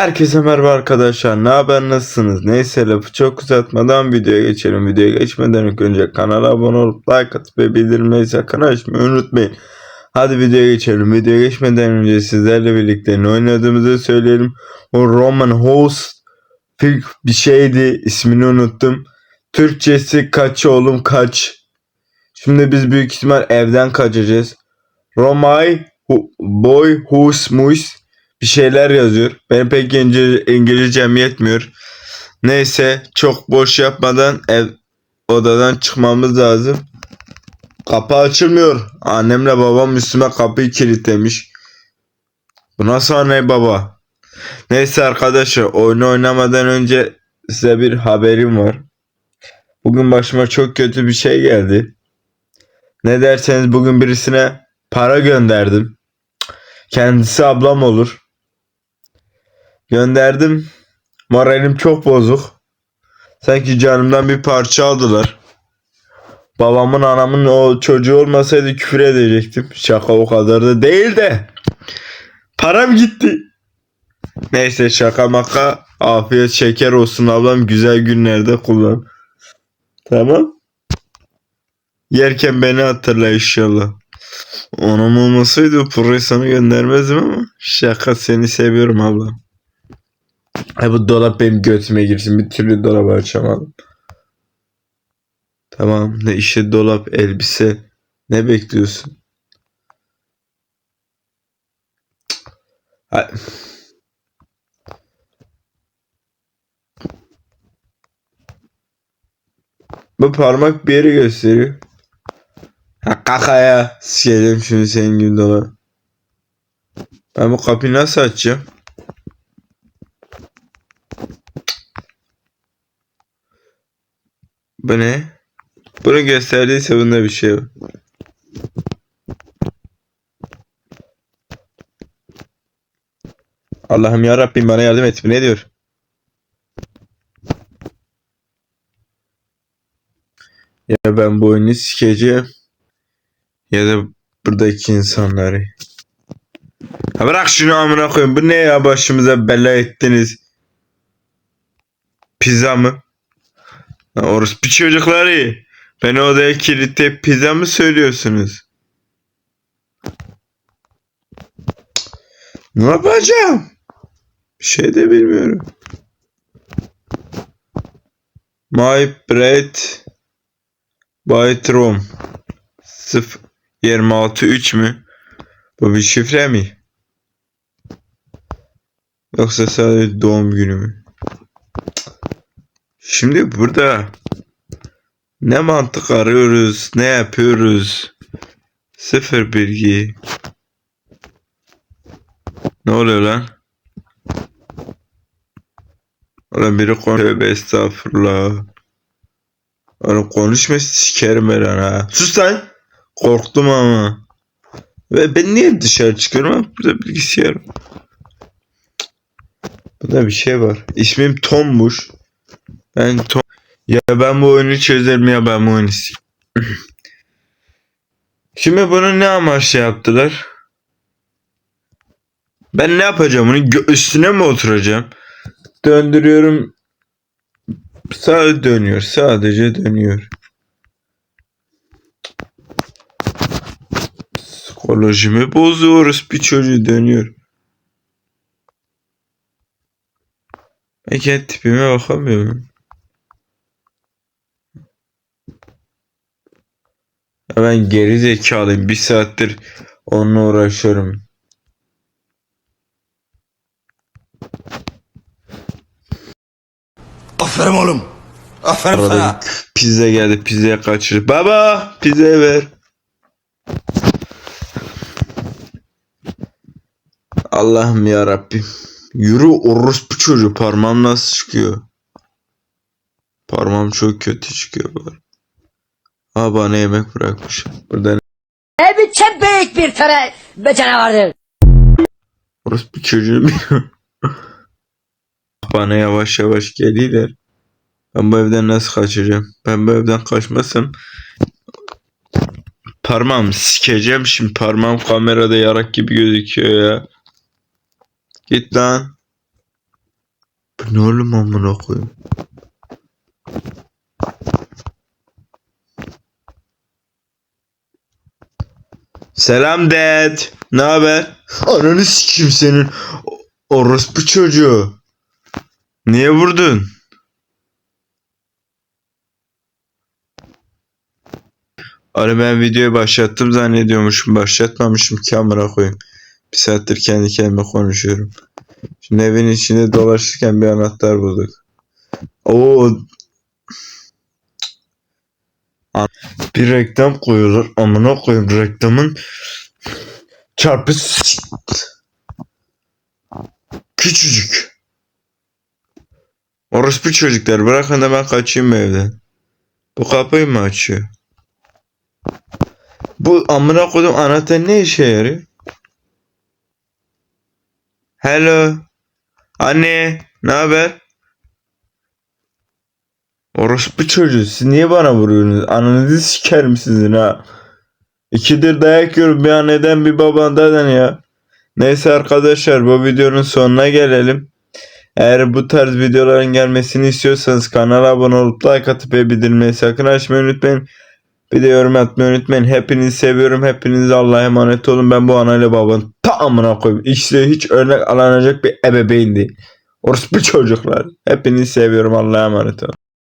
Herkese merhaba arkadaşlar. Ne haber nasılsınız? Neyse lafı çok uzatmadan videoya geçelim. Videoya geçmeden önce kanala abone olup like atıp ve bildirimleri sakın açmayı unutmayın. Hadi videoya geçelim. Videoya geçmeden önce sizlerle birlikte ne oynadığımızı söyleyelim. O Roman Host bir, bir şeydi. ismini unuttum. Türkçesi kaç oğlum kaç. Şimdi biz büyük ihtimal evden kaçacağız. Romay boy hus mus bir şeyler yazıyor. Benim pek İngiliz- İngilizcem yetmiyor. Neyse çok boş yapmadan ev odadan çıkmamız lazım. Kapı açılmıyor. Annemle babam üstüme kapıyı kilitlemiş. Bu nasıl anne baba? Neyse arkadaşlar oyunu oynamadan önce size bir haberim var. Bugün başıma çok kötü bir şey geldi. Ne derseniz bugün birisine para gönderdim. Kendisi ablam olur. Gönderdim. Moralim çok bozuk. Sanki canımdan bir parça aldılar. Babamın anamın o çocuğu olmasaydı küfür edecektim. Şaka o kadar da değil de. Param gitti. Neyse şaka maka afiyet şeker olsun ablam güzel günlerde kullan. Tamam. Yerken beni hatırla inşallah. Onun olmasaydı o sana göndermezdim ama şaka seni seviyorum ablam. Ha bu dolap benim götüme girsin. Bir türlü dolabı açamadım. Tamam ne işe dolap elbise ne bekliyorsun? Ha- Bu parmak bir yeri gösteriyor. Ha kaka ya. Sikelim şimdi senin gibi dolap. Ben bu kapıyı nasıl açacağım? Bu ne? Bunu gösterdiyse bunda bir şey var. Allah'ım ya Rabbim bana yardım et. Bu ne diyor? Ya ben bu oyunu sikeceğim. Ya da buradaki insanları. Ha bırak şunu amına koyayım. Bu ne ya başımıza bela ettiniz? Pizza mı? Orospu çocukları. Beni odaya kilitleyip pizza mı söylüyorsunuz? Ne yapacağım? Bir şey de bilmiyorum. My bread by Rome 0 26 3 mü? Bu bir şifre mi? Yoksa sadece doğum günü mü? Şimdi burada ne mantık arıyoruz, ne yapıyoruz? Sıfır bilgi. Ne oluyor lan? Oğlum biri konuşuyor. Tövbe estağfurullah. Oğlum konuşma sikerim lan ha. Sus lan. Korktum ama. Ve ben niye dışarı çıkıyorum ha? Burada bilgisayar. Burada bir şey var. İsmim Tom'muş. Ben Tom. Ya ben bu oyunu çözerim ya ben bu oyunu Şimdi bunu ne amaçla yaptılar? Ben ne yapacağım? Bunu üstüne mi oturacağım? Döndürüyorum. Sadece dönüyor. Sadece dönüyor. Psikolojimi bozuyoruz. Bir çocuğu dönüyor. Ben kendi tipime bakamıyorum. Ben geri zekalıyım. Bir saattir onunla uğraşıyorum. Aferin oğlum. Aferin Arada sana. pizza geldi. Pizzaya kaçır. Baba pizzayı ver. Allah'ım ya Rabbim. Yürü orospu çocuğu. Parmağım nasıl çıkıyor? Parmağım çok kötü çıkıyor bari. Aa bana yemek bırakmış. Burada ne? Biçim büyük bir töre be canavardır. Orospu çocuğu bilmiyorum. Bana yavaş yavaş geliyorlar. Ben bu evden nasıl kaçacağım? Ben bu evden kaçmasam parmağım sikeceğim şimdi parmağım kamerada yarak gibi gözüküyor ya. Git lan. Bu ne oğlum amına koyayım? Selam dad. Ne haber? Ananı sikeyim senin. Orospu çocuğu. Niye vurdun? Ara ben videoyu başlattım zannediyormuşum. Başlatmamışım ki amına koyayım. Bir saattir kendi kendime konuşuyorum. Şimdi evin içinde dolaşırken bir anahtar bulduk. Oo. Bir reklam koyuyorlar. Amına koyayım reklamın çarpısı küçücük. Orospu çocuklar bırakın da ben kaçayım evden. Bu kapıyı mı açıyor? Bu amına koydum anahtar ne işe yarıyor? Hello. Anne, ne haber? Orospu çocuğu, siz niye bana vuruyorsunuz? Ananızı sikerim sizin ha. İkidir dayak yiyorum bir anneden bir babandan ya. Neyse arkadaşlar bu videonun sonuna gelelim. Eğer bu tarz videoların gelmesini istiyorsanız kanala abone olup like atıp ve bildirimleri sakın açmayı unutmayın. Bir de yorum atmayı unutmayın. Hepinizi seviyorum. Hepiniz Allah'a emanet olun. Ben bu anayla babanın tamamına koyayım. İkisi de hiç örnek alınacak bir ebeveyn değil. Orospu çocuklar. Hepinizi seviyorum. Allah'a emanet olun.